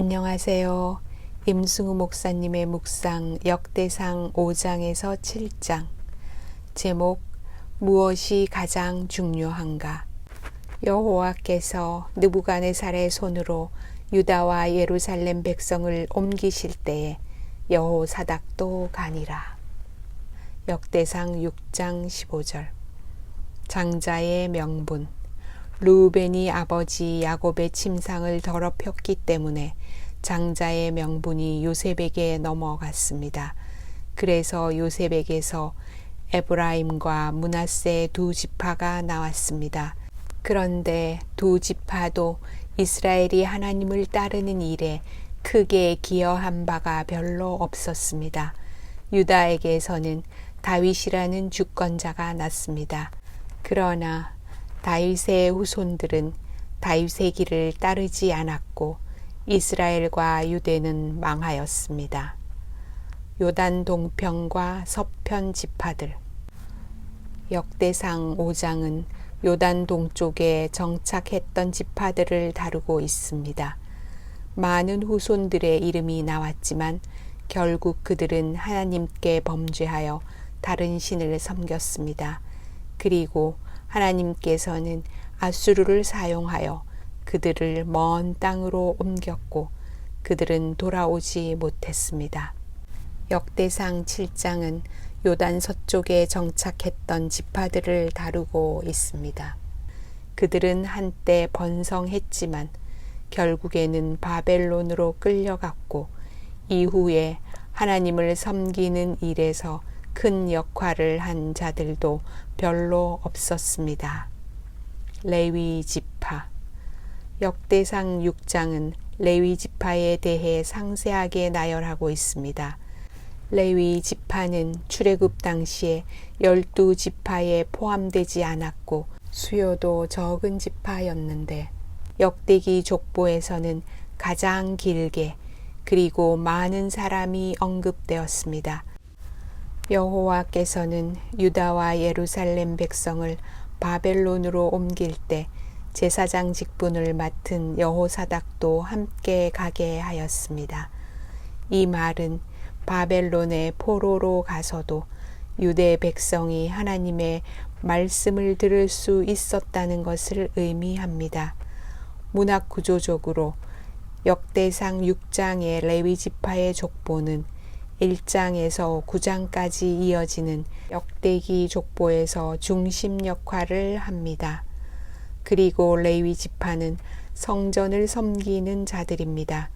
안녕하세요. 임승우 목사님의 묵상 역대상 5장에서 7장. 제목 무엇이 가장 중요한가? 여호와께서 느부갓네살의 손으로 유다와 예루살렘 백성을 옮기실 때에 여호사닥도 가니라. 역대상 6장 15절. 장자의 명분. 루벤이 아버지 야곱의 침상을 더럽혔기 때문에 장자의 명분이 요셉에게 넘어갔습니다. 그래서 요셉에게서 에브라임과 문하세 두 지파가 나왔습니다. 그런데 두 지파도 이스라엘이 하나님을 따르는 일에 크게 기여한 바가 별로 없었습니다. 유다에게서는 다윗이라는 주권자가 났습니다. 그러나 다윗의 후손들은 다윗의 길을 따르지 않았고 이스라엘과 유대는 망하였습니다. 요단 동편과 서편 지파들 역대상 5장은 요단 동쪽에 정착했던 지파들을 다루고 있습니다. 많은 후손들의 이름이 나왔지만 결국 그들은 하나님께 범죄하여 다른 신을 섬겼습니다. 그리고 하나님께서는 아수르를 사용하여 그들을 먼 땅으로 옮겼고 그들은 돌아오지 못했습니다. 역대상 7장은 요단 서쪽에 정착했던 지파들을 다루고 있습니다. 그들은 한때 번성했지만 결국에는 바벨론으로 끌려갔고 이후에 하나님을 섬기는 일에서 큰 역할을 한 자들도 별로 없었습니다. 레위 지파 역대상 6장은 레위 지파에 대해 상세하게 나열하고 있습니다. 레위 지파는 출애굽 당시에 열두 지파에 포함되지 않았고 수요도 적은 지파였는데 역대기 족보에서는 가장 길게 그리고 많은 사람이 언급되었습니다. 여호와께서는 유다와 예루살렘 백성을 바벨론으로 옮길 때 제사장 직분을 맡은 여호사닥도 함께 가게 하였습니다. 이 말은 바벨론의 포로로 가서도 유대 백성이 하나님의 말씀을 들을 수 있었다는 것을 의미합니다. 문학 구조적으로 역대상 6장의 레위 지파의 족보는 1장에서 9장까지 이어지는 역대기 족보에서 중심 역할을 합니다. 그리고 레위 지파는 성전을 섬기는 자들입니다.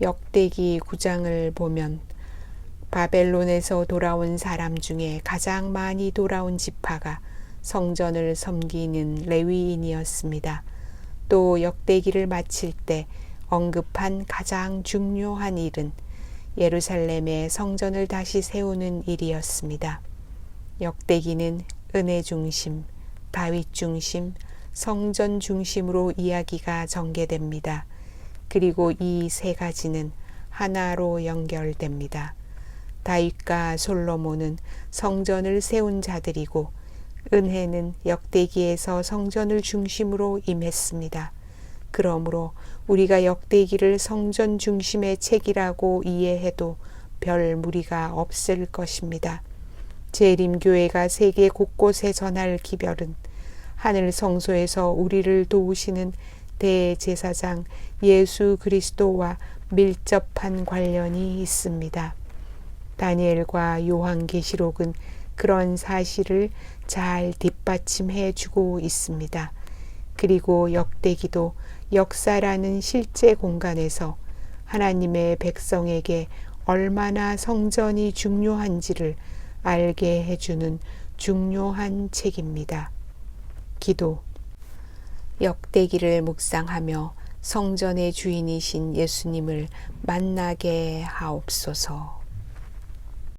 역대기 9장을 보면 바벨론에서 돌아온 사람 중에 가장 많이 돌아온 지파가 성전을 섬기는 레위인이었습니다. 또 역대기를 마칠 때 언급한 가장 중요한 일은 예루살렘의 성전을 다시 세우는 일이었습니다. 역대기는 은혜 중심, 다윗 중심, 성전 중심으로 이야기가 전개됩니다. 그리고 이 세 가지는 하나로 연결됩니다. 다윗과 솔로몬은 성전을 세운 자들이고 은혜는 역대기에서 성전을 중심으로 임했습니다. 그러므로 우리가 역대기를 성전 중심의 책이라고 이해해도 별 무리가 없을 것입니다. 재림교회가 세계 곳곳에 전할 기별은 하늘 성소에서 우리를 도우시는 대제사장 예수 그리스도와 밀접한 관련이 있습니다. 다니엘과 요한계시록은 그런 사실을 잘 뒷받침해 주고 있습니다. 그리고 역대기도 역사라는 실제 공간에서 하나님의 백성에게 얼마나 성전이 중요한지를 알게 해주는 중요한 책입니다. 기도 역대기를 묵상하며 성전의 주인이신 예수님을 만나게 하옵소서.